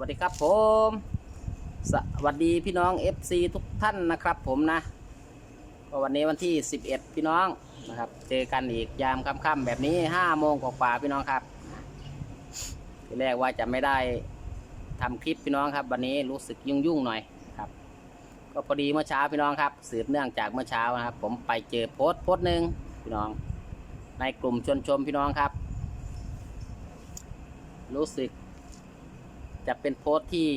วัสดีครับผม สวัสดีพี่น้อง FC ทุกท่านนะครับผมนะ ก็วันนี้วันที่ 11 พี่น้องนะครับ เจอกันอีกยามค่ำๆแบบนี้5โมงกว่าพี่น้องครับ ทีแรกว่าจะไม่ได้ทำคลิปพี่น้องครับ วันนี้รู้สึกยุ่งๆหน่อยครับ ก็พอดีเมื่อเช้าพี่น้องครับ สืบเนื่องจากเมื่อเช้านะครับ ผมไปเจอโพสต์โพสต์หนึ่งพี่น้อง ในกลุ่มชวนชมพี่น้องครับ รู้สึก จะเป็นโพสต์ที่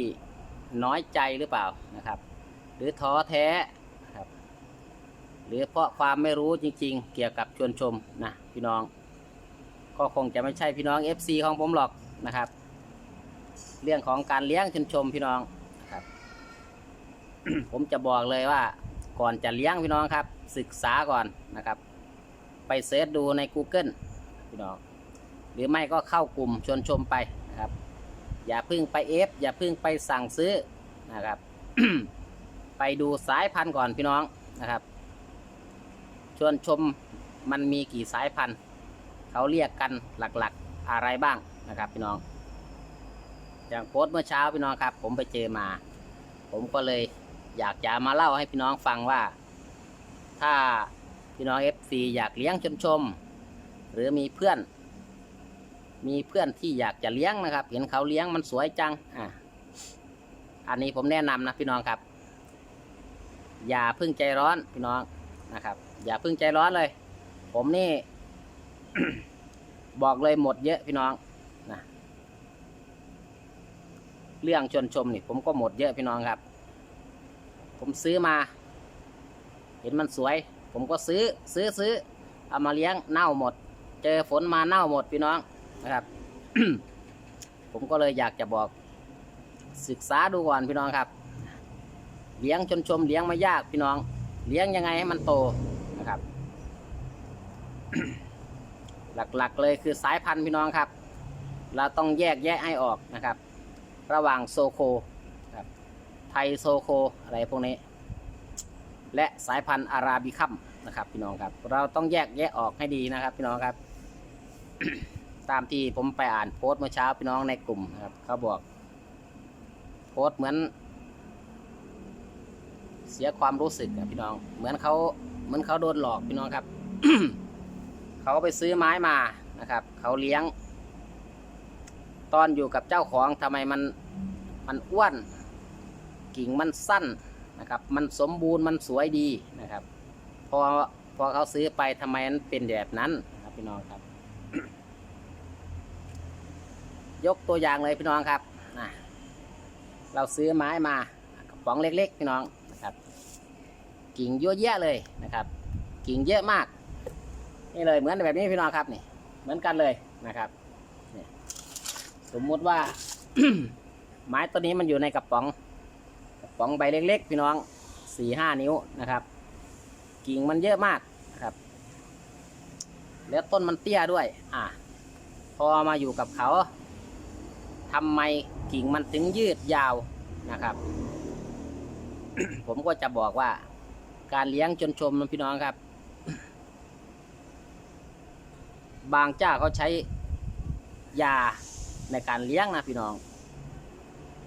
น้อยใจหรือเปล่านะครับ หรือท้อแท้ครับ หรือเพราะความไม่รู้จริง ๆ เกี่ยวกับชวนชมนะพี่น้อง ก็คงจะไม่ใช่พี่น้อง FC ของผมหรอกนะครับ เรื่องของการเลี้ยงชวนชมพี่น้องครับ ผมจะบอกเลยว่า ก่อนจะเลี้ยงพี่น้องครับ ศึกษาก่อนนะครับ ไปเสิร์ชดูใน Google พี่น้องหรือไม่ก็เข้ากลุ่มชวนชมไป อย่าพึ่งไปเอฟอย่าพึ่งไปสั่งซื้อนะครับ ไปดูสายพันธุ์ก่อนพี่น้องนะครับ ชวนชมมันมีกี่สายพันธุ์ เขาเรียกกันหลักๆอะไรบ้างนะครับ พี่น้อง อย่างโพสเมื่อเช้าพี่น้องครับ ผมไปเจอมา ผมก็เลยอยากจะมาเล่าให้พี่น้องฟังว่า ถ้าพี่น้อง FC อยากเลี้ยงชมชม หรือมีเพื่อน มีเพื่อนที่อยากจะเลี้ยงนะครับ เห็นเขาเลี้ยงมันสวยจังอะอันนี้ผมแนะนำนะพี่น้องครับ อย่าพึ่งใจร้อนพี่น้องนะครับ อย่าพึ่งใจร้อนเลย ผมนี่ บอกเลยหมดเยอะพี่น้องนะเรื่องชวนชมนี่ผมก็หมดเยอะพี่น้องครับ ผมซื้อมา เห็นมันสวย ผมก็ซื้อซื้อซื้อเอามาเลี้ยงเน่าหมด เจอฝนมาเน่าหมดพี่น้อง นะครับ ผมก็เลยอยากจะบอกศึกษาดูก่อนพี่น้องครับ เลี้ยงชนชมเลี้ยงไม่ยากพี่น้อง เลี้ยงยังไงให้มันโตนะครับ หลักๆเลยคือสายพันธุ์พี่น้องครับ เราต้องแยกแยะให้ออกนะครับ ระหว่างโซโคครับไทยโซโคอะไรพวกนี้ และสายพันธุ์อาราบิคัมนะครับ พี่น้องครับ เราต้องแยกแยะออกให้ดีนะครับ พี่น้องครับ ตามที่ผมไปอ่านโพสต์เมื่อเช้าพี่น้องในกลุ่มนะครับเขาบอก โพสต์เหมือน เสียความรู้สึกอะพี่น้อง เหมือนเขาเหมือนเขาโดนหลอกพี่น้องครับ เขาไปซื้อไม้มานะครับ เขาเลี้ยง ตอนอยู่กับเจ้าของทำไมมันมันอ้วนกิ่งมันสั้นนะครับ มันสมบูรณ์มันสวยดีนะครับ พอพอเขาซื้อไปทำไมมันเป็นแบบนั้นนะครับพี่น้องครับ ยกตัวอย่างเลยพี่น้องครับนะเราซื้อไม้มากระป๋องเล็ก ๆ พี่น้องนะครับ กิ่งเยอะแยะเลยนะครับ กิ่งเยอะมาก นี่เลยเหมือนแบบนี้พี่น้องครับนี่ เหมือนกันเลยนะครับสมมุติว่า ไม้ตัวนี้มันอยู่ในกระป๋องกระป๋องใบเล็ก ๆ พี่น้องสี่ห้านิ้วนะครับ กิ่งมันเยอะมากนะครับ แล้วต้นมันเตี้ยด้วย อะพอมาอยู่กับเขา ทำไมกิ่งมันถึงยืดยาวนะครับ ผมก็จะบอกว่า การเลี้ยงจนชมนะพี่น้องครับ บางเจ้าเขาใช้ยาในการเลี้ยงนะพี่น้อง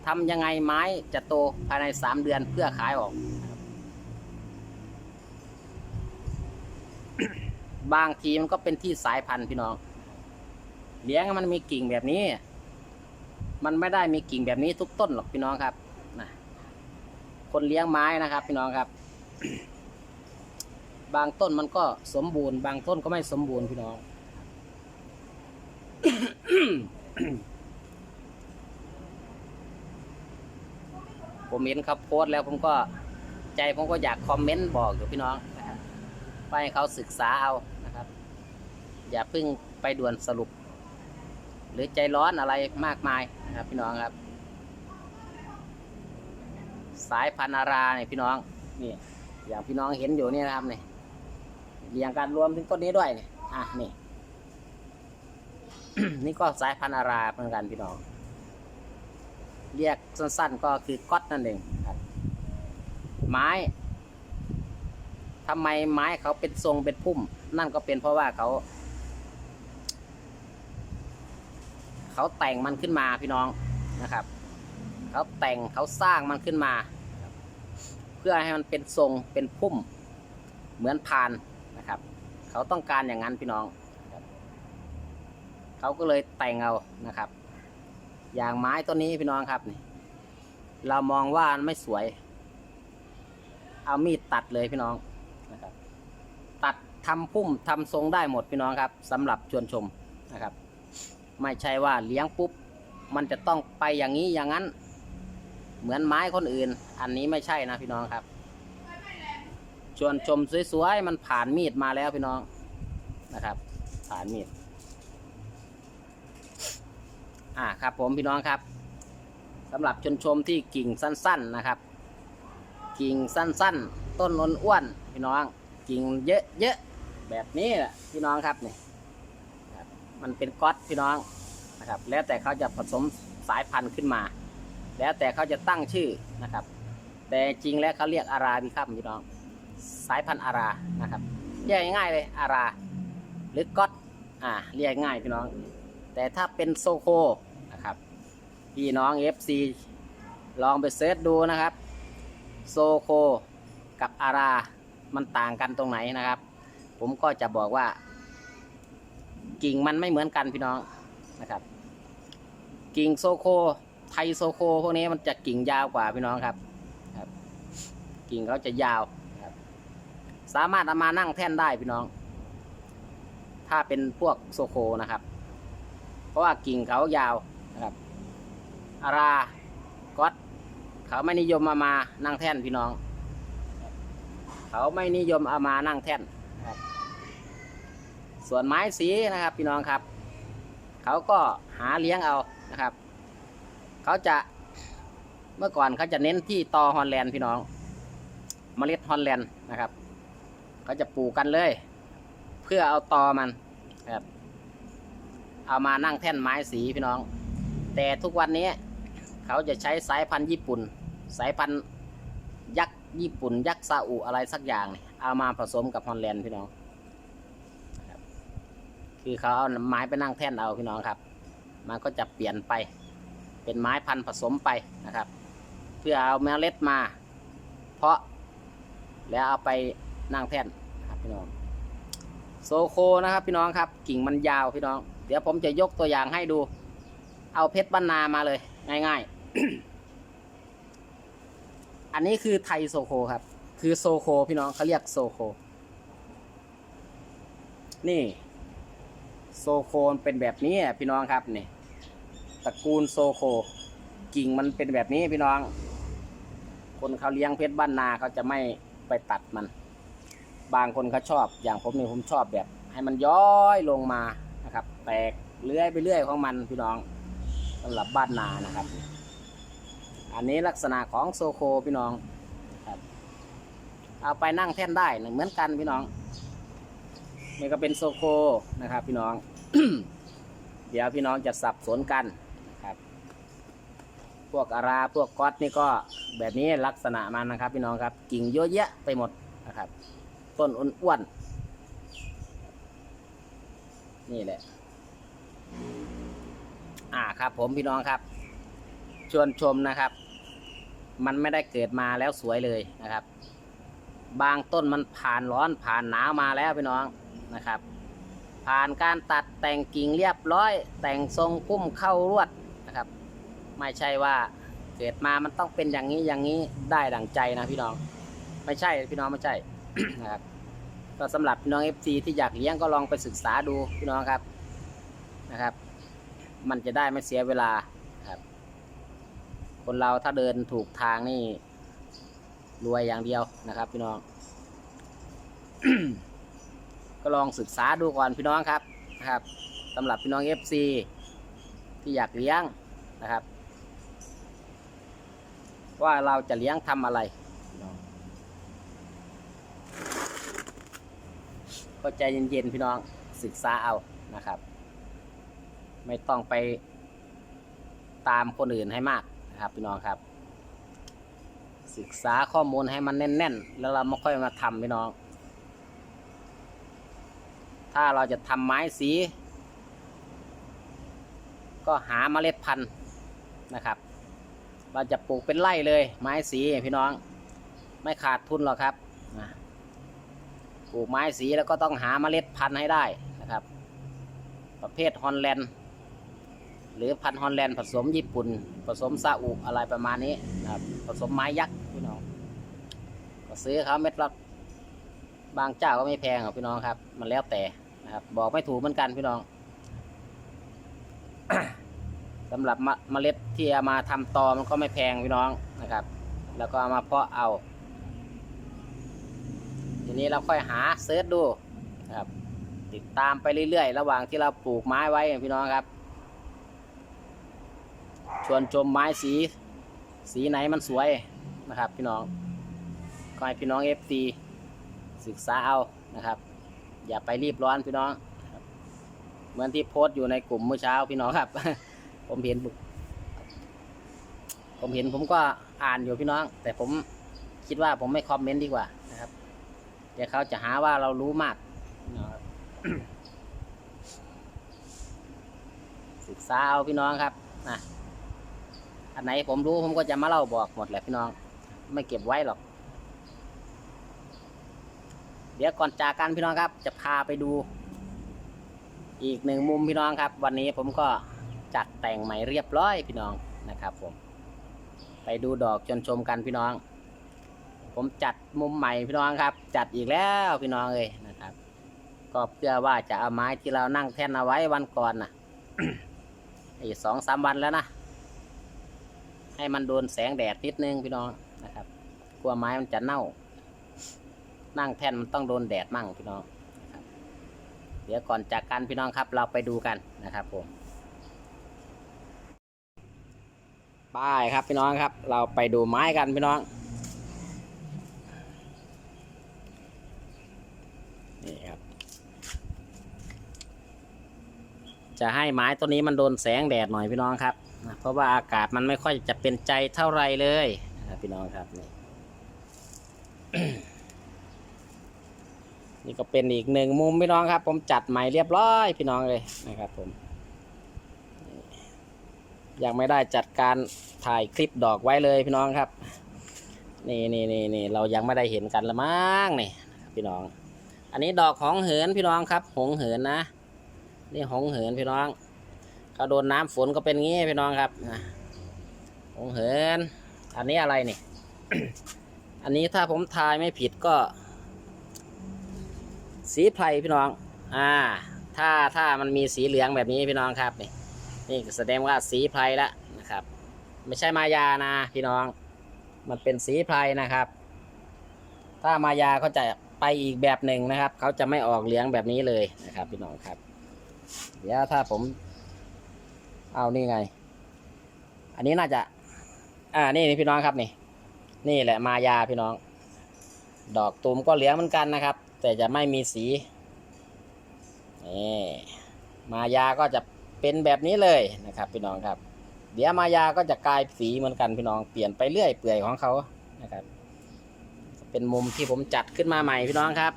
ทำยังไงไม้จะโตภายในสามเดือนเพื่อขายออก บางทีมันก็เป็นที่สายพันธุ์พี่น้อง เลี้ยงมันมีกิ่งแบบนี้ มันไม่ได้มีกิ่งแบบนี้ทุกต้นหรอกพี่น้องครับนะคนเลี้ยงไม้นะครับพี่น้องครับ บางต้นมันก็สมบูรณ์ บางต้นก็ไม่สมบูรณ์พี่น้อง ผมเห็นเขาโพสแล้วผมก็ใจผมก็อยากคอมเมนต์บอกอยู่พี่น้องนะครับไปให้เขาศึกษาเอานะครับ อย่าเพิ่งไปด่วนสรุป หรือใจร้อนอะไรมากมายนะครับ พี่น้องครับ สายพันธุ์อาราเนี่ยพี่น้องนี่อย่างพี่น้องเห็นอยู่นี่นะครับนี่เรียงกันรวมถึงต้นนี้ด้วยเนี่ยอะนี่ นี่ก็สายพันธุ์อาราเหมือนกันพี่น้อง เรียกสั้นๆก็คือก๊อตนั่นเองครับ ไม้ทำไมไม้เขาเป็นทรงเป็นพุ่ม นั่นก็เป็นเพราะว่าเขา เขาแต่งมันขึ้นมาพี่น้องนะครับเขาแต่งเขาสร้างมันขึ้นมา เพื่อให้มันเป็นทรงเป็นพุ่มเหมือนพานนะครับ เขาต้องการอย่างนั้นพี่น้องเขาก็เลยแต่งเอานะครับ อย่างไม้ต้นนี้พี่น้องครับนี่เรามองว่ามันไม่สวย เอามีดตัดเลยพี่น้องนะครับ ตัดทำพุ่มทำทรงได้หมดพี่น้องครับสำหรับชวนชมนะครับ ไม่ใช่ว่าเลี้ยงปุ๊บ มันจะต้องไปอย่างนี้อย่างนั้น เหมือนไม้คนอื่น อันนี้ไม่ใช่นะพี่น้องครับ ชวนชมสวยๆมันผ่านมีดมาแล้วพี่น้องนะครับ ผ่านมีดอ่าครับผมพี่น้องครับสำหรับชนชมที่กิ่งสั้น ๆนะครับ กิ่งสั้นๆ ต้นนนอ้วนๆพี่น้องกิ่งเยอะๆแบบนี้แหละพี่น้องครับเนี่ครับ มันเป็นก๊อตพี่น้องนะครับ แล้วแต่เขาจะผสมสายพันธุ์ขึ้นมา แล้วแต่เขาจะตั้งชื่อนะครับ แต่จริงแล้วเขาเรียกอาราบิคัมพี่น้อง สายพันธุ์อารานะครับเรียกง่ายๆเลยอารา หรือก๊อตอ่าเรียกง่ายพี่น้อง แต่ถ้าเป็นโซโคนะครับพี่น้อง FC ลองไปเซิร์ชดูนะครับ โซโคกับอารา มันต่างกันตรงไหนนะครับ ผมก็จะบอกว่า กิ่งมันไม่เหมือนกันพี่น้องนะครับ กิ่งโซโค ไทยโซโค พวกนี้มันจะกิ่งยาวกว่าพี่น้องครับครับ กิ่งเขาจะยาวครับสามารถเอามานั่งแท่นได้พี่น้อง ถ้าเป็นพวกโซโคนะครับ เพราะว่ากิ่งเขายาวนะครับอาราก๊อตเขาไม่นิยมเอามานั่งแท่นพี่น้อง เขาไม่นิยมเอามานั่งแท่น ส่วนไม้สีนะครับพี่น้องครับ เขาก็หาเลี้ยงเอานะครับ เขาจะเมื่อก่อนเขาจะเน้นที่ตอฮอลแลนด์พี่น้องเมล็ดฮอลแลนด์นะครับเขาจะปลูกกันเลย เพื่อเอาตอมันครับเอามานั่งแท่นไม้สีพี่น้อง แต่ทุกวันนี้เขาจะใช้สายพันธุ์ญี่ปุ่น สายพันธุ์ยักษ์ญี่ปุ่น ยักษ์ซาอุอะไรสักอย่าง เอามาผสมกับฮอลแลนด์พี่น้อง คือเขาเอาไม้ไปนั่งแท่นเอาพี่น้องครับ มันก็จะเปลี่ยนไป เป็นไม้พันธุ์ผสมไปนะครับ เพื่อเอาเมล็ดมา เพาะ แล้วเอาไปนั่งแท่นนะครับพี่น้องโซโคนะครับพี่น้องครับ กิ่งมันยาวพี่น้อง เดี๋ยวผมจะยกตัวอย่างให้ดู เอาเพชรบ้านนามาเลย ง่ายๆ อันนี้คือไทยโซโคครับ คือโซโคพี่น้องเขาเรียกโซโค นี่ โซโคนเป็นแบบนี้พี่น้องครับนี่ตระกูลโซโค กิ่งมันเป็นแบบนี้พี่น้อง คนเขาเลี้ยงเพชรบ้านนาเขาจะไม่ไปตัดมัน บางคนเขาชอบ อย่างผมนี่ผมชอบแบบ ให้มันย้อยลงมานะครับ แตกเลื้อยไปเรื่อยของมันพี่น้องสำหรับบ้านนานะครับ อันนี้ลักษณะของโซโคพี่น้องครับเอาไปนั่งแท่นได้เหมือนกันพี่น้อง นี่ก็เป็นโซโคนะครับ พี่น้อง เดี๋ยวพี่น้องจะสับสนกันนะครับ พวกอาราพวกก๊อตนี่ก็แบบนี้ลักษณะมันนะครับ พี่น้องครับกิ่งเยอะแยะไปหมดนะครับ ต้นอ้วนๆนี่แหละ อ่าครับ ผมพี่น้องครับ ชวนชมนะครับ มันไม่ได้เกิดมาแล้วสวยเลยนะครับ บางต้นมันผ่านร้อนผ่านหนาวมาแล้วพี่น้อง นะครับ ผ่านการตัดแต่งกิ่งเรียบร้อย แต่งทรงพุ่มเข้ารวดนะครับ ไม่ใช่ว่าเกิดมามันต้องเป็นอย่างนี้อย่างนี้ได้ดั่งใจนะพี่น้อง ไม่ใช่พี่น้องไม่ใช่นะครับก็สำหรับพี่น้อง FC ที่อยากเลี้ยงก็ลองไปศึกษาดูพี่น้องครับนะครับ มันจะได้ไม่เสียเวลาครับ คนเราถ้าเดินถูกทางนี่รวยอย่างเดียวนะครับ พี่น้อง ก็ลองศึกษาดูก่อนพี่น้องครับนะครับสำหรับพี่น้อง FC ที่อยากเลี้ยงนะครับ ว่าเราจะเลี้ยงทำอะไร ก็ใจเย็นๆพี่น้องศึกษาเอานะครับ ไม่ต้องไปตามคนอื่นให้มากนะครับพี่น้องครับ ศึกษาข้อมูลให้มันแน่น ๆ แล้วเราไม่ค่อยมาทำพี่น้อง ถ้าเราจะทำไม้สี ก็หาเมล็ดพันธุ์นะครับ เราจะปลูกเป็นไร่เลยไม้สีพี่น้อง ไม่ขาดทุนหรอกครับปลูกไม้สีแล้วก็ต้องหาเมล็ดพันธุ์ให้ได้นะครับ ประเภทฮอลแลนด์หรือพันธุ์ฮอลแลนด์ผสมญี่ปุ่น ผสมซาอุอะไรประมาณนี้นะครับผสมไม้ยักษ์พี่น้อง ก็ซื้อเขาเม็ดละบางเจ้าก็ไม่แพงหรอกพี่น้องครับ มันแล้วแต่ นะครับบอกไม่ถูกเหมือนกันพี่น้องสำหรับมะเมล็ดที่เอามาทำตอมันก็ไม่แพงพี่น้องนะครับ แล้วก็เอามาเพาะเอา ทีนี้เราค่อยหาเซิร์ชดูนะครับ ติดตามไปเรื่อยๆ ระหว่างที่เราปลูกไม้ไว้พี่น้องครับ ชวนชมไม้สี สีไหนมันสวยนะครับ พี่น้องก็ให้พี่น้องเอฟซีศึกษาเอานะครับ อย่าไปรีบร้อนพี่น้องเหมือนที่โพสต์อยู่ในกลุ่มเมื่อเช้าพี่น้องครับ ผมเห็นผมเห็นผมก็อ่านอยู่พี่น้อง แต่ผมคิดว่าผมไม่คอมเมนต์ดีกว่านะครับเดี๋ยวเขาจะหาว่าเรารู้มากศึกษาเอาพี่น้องครับนะอันไหนผมรู้ผมก็จะมาเล่าบอกหมดแหละพี่น้อง ไม่เก็บไว้หรอก ดี๋ยวก่อนจากกันพี่น้องครับ จะพาไปดู อีกหนึ่งมุมพี่น้องครับ วันนี้ผมก็จัดแต่งใหม่เรียบร้อยพี่น้องนะครับผม ไปดูดอกจนชมกันพี่น้อง ผมจัดมุมใหม่พี่น้องครับ จัดอีกแล้วพี่น้องเลยนะครับ ก็เพื่อว่าจะเอาไม้ที่เรานั่งแท่นเอาไว้วันก่อนน่ะอีกสองสามวันแล้วนะให้มันโดนแสงแดดนิดนึงพี่น้องนะครับ กลัวไม้มันจะเน่า นั่งแท่นมันต้องโดนแดดมั่งพี่น้องเดี๋ยวก่อนจากกันพี่น้องครับ เราไปดูกันนะครับผมไป้ายครับพี่น้องครับ เราไปดูไม้กันพี่น้องนี่ครับ จะให้ไม้ตัวนี้มันโดนแสงแดดหน่อยพี่น้องครับเพราะว่าอากาศมันไม่ค่อยจะเป็นใจเท่าไรเลยนะครับพี่น้องครับนี่ นี่ก็เป็นอีกหนึ่งมุมพี่น้องครับ ผมจัดใหม่เรียบร้อยพี่น้องเลยนะครับผม ยังไม่ได้จัดการถ่ายคลิปดอกไว้เลยพี่น้องครับ นี่นี่นี่นี่เรายังไม่ได้เห็นกันละมั้งนี่พี่น้อง อันนี้ดอกของเหินพี่น้องครับ หงเหินนะ นี่หงเหินพี่น้องเขาโดนน้ำฝนก็เป็นงี้พี่น้องครับหงเหิน อันนี้อะไรนี่ อันนี้ถ้าผมทายไม่ผิดก็ สีไพรพี่น้อง อ่า ถ้าถ้ามันมีสีเหลืองแบบนี้พี่น้องครับนี่นี่แสดงว่าสีไพรละนะครับ ไม่ใช่มายานะพี่น้อง มันเป็นสีไพรนะครับ ถ้ามายาเขาจะไปอีกแบบหนึ่งนะครับ เขาจะไม่ออกเหลืองแบบนี้เลยนะครับ พี่น้องครับ เดี๋ยวถ้าผม เอานี่ไง อันนี้น่าจะ อ่านี่นี่พี่น้องครับนี่ นี่แหละมายาพี่น้อง ดอกตูมก็เหลืองเหมือนกันนะครับ แต่จะไม่มีสีนี่มายาก็จะเป็นแบบนี้เลยนะครับ พี่น้องครับ เดี๋ยวมายาก็จะกลายสีเหมือนกันพี่น้องเปลี่ยนไปเรื่อยเปื่อยของเขานะครับ เป็นมุมที่ผมจัดขึ้นมาใหม่พี่น้องครับ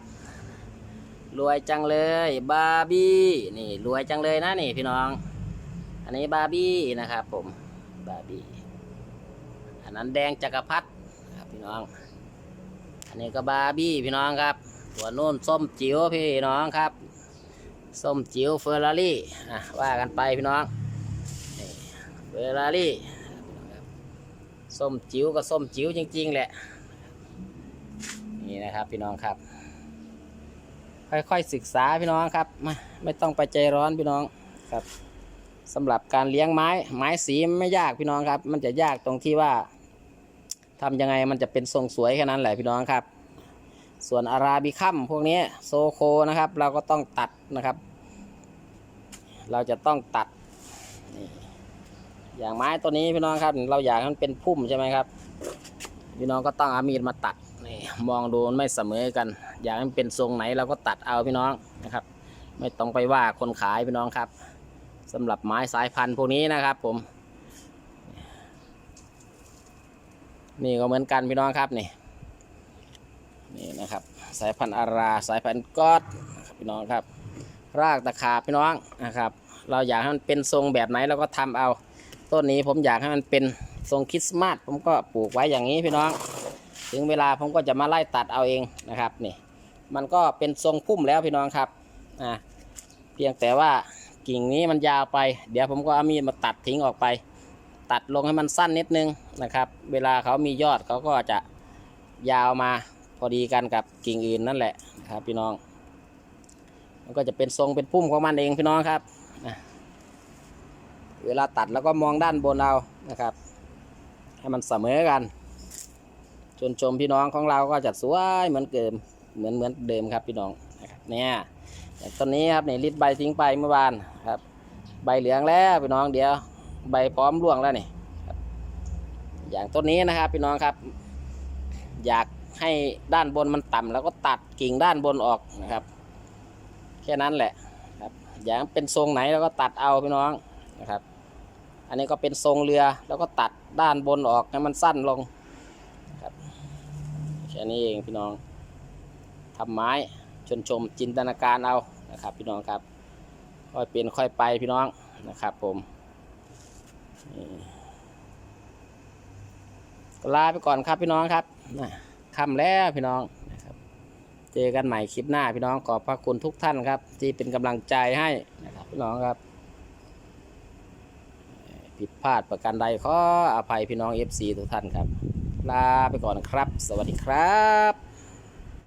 รวยจังเลยบาร์บี้นี่รวยจังเลยนะนี่พี่น้อง อันนี้บาร์บี้นะครับ ผมบาร์บี้อันนั้นแดงจักรพรรดิครับพี่น้อง อันนี้ก็บาร์บี้พี่น้องครับ ตัวนู้นส้มจิ๋วพี่น้องครับ ส้มจิ๋วเฟอร์รารี่อะว่ากันไปพี่น้องเฟอร์รารี่ส้มจิ๋วก็ส้มจิ๋วจริง ๆ แหละ นี่นะครับพี่น้องครับ ค่อยๆศึกษาพี่น้องครับม่ไม่ต้องไปใจร้อนพี่น้องครับสำหรับการเลี้ยงไม้ไม้สีไม่ยากพี่น้องครับ มันจะยากตรงที่ว่าทำยังไงมันจะเป็นทรงสวยแค่นั้นแหละพี่น้องครับ ส่วนอาราบิคัมพวกนี้โซโคนะครับ เราก็ต้องตัดนะครับ เราจะต้องตัด อย่างไม้ตัวนี้พี่น้องครับ เราอยากให้มันเป็นพุ่มใช่ไหมครับ พี่น้องก็ต้องเอามีดมาตัดนี่มองดูมันไม่เสมอกัน อยากให้มันเป็นทรงไหนเราก็ตัดเอาพี่น้องนะครับ ไม่ต้องไปว่าคนขายพี่น้องครับสำหรับไม้สายพันธุ์พวกนี้นะครับ ผม นี่ก็เหมือนกันพี่น้องครับนี่ นี่นะครับ สายพันธุ์อารา สายพันธุ์ก๊อดนะครับพี่น้องครับ รากตะขาบพี่น้องนะครับ เราอยากให้มันเป็นทรงแบบไหนเราก็ทำเอา ต้นนี้ผมอยากให้มันเป็นทรงคริสต์มาสผมก็ปลูกไว้อย่างนี้พี่น้อง ถึงเวลาผมก็จะมาไล่ตัดเอาเองนะครับนี่มันก็เป็นทรงพุ่มแล้วพี่น้องครับอ่าเพียงแต่ว่ากิ่งนี้มันยาวไป เดี๋ยวผมก็เอามีดมาตัดทิ้งออกไป ตัดลงให้มันสั้นนิดนึงนะครับ เวลาเขามียอดเขาก็จะยาวมา พอดีกันกับกิ่งอื่นนั่นแหละนะครับพี่น้อง มันก็จะเป็นทรงเป็นพุ่มของมันเองพี่น้องครับ เวลาตัดแล้วก็มองด้านบนเอานะครับ ให้มันเสมอกันชนชมพี่น้องของเราก็จะสวยเหมือนเดิมเหมือนเหมือนเดิมครับพี่น้องนะครับเนี่ยต้นนี้ครับนี่ริดใบทิ้งไปเมื่อวานครับ ใบเหลืองแล้วพี่น้องเดี๋ยว ใบพร้อมร่วงแล้วนี่อย่างต้นนี้นะครับพี่น้องครับ อยาก ให้ด้านบนมันต่ำแล้วก็ตัดกิ่งด้านบนออกนะครับ แค่นั้นแหละครับอย่างเป็นทรงไหนเราก็ตัดเอาพี่น้องนะครับ อันนี้ก็เป็นทรงเรือแล้วก็ตัดด้านบนออกให้มันสั้นลงครับแค่นี้เองพี่น้องทำไม้ชนชมจินตนาการเอานะครับ พี่น้องครับ ค่อยเป็นค่อยไปพี่น้องนะครับ ผมลาไปก่อนครับพี่น้องครับนะ ค่ำแล้วพี่น้องนะครับเจอกันใหม่คลิปหน้าพี่น้องขอบพระคุณทุกท่านครับ ที่เป็นกำลังใจให้นะครับพี่น้องครับผิดพลาดประการใดขออภัยพี่น้อง FC ทุกท่านครับ ลาไปก่อนครับ สวัสดีครับ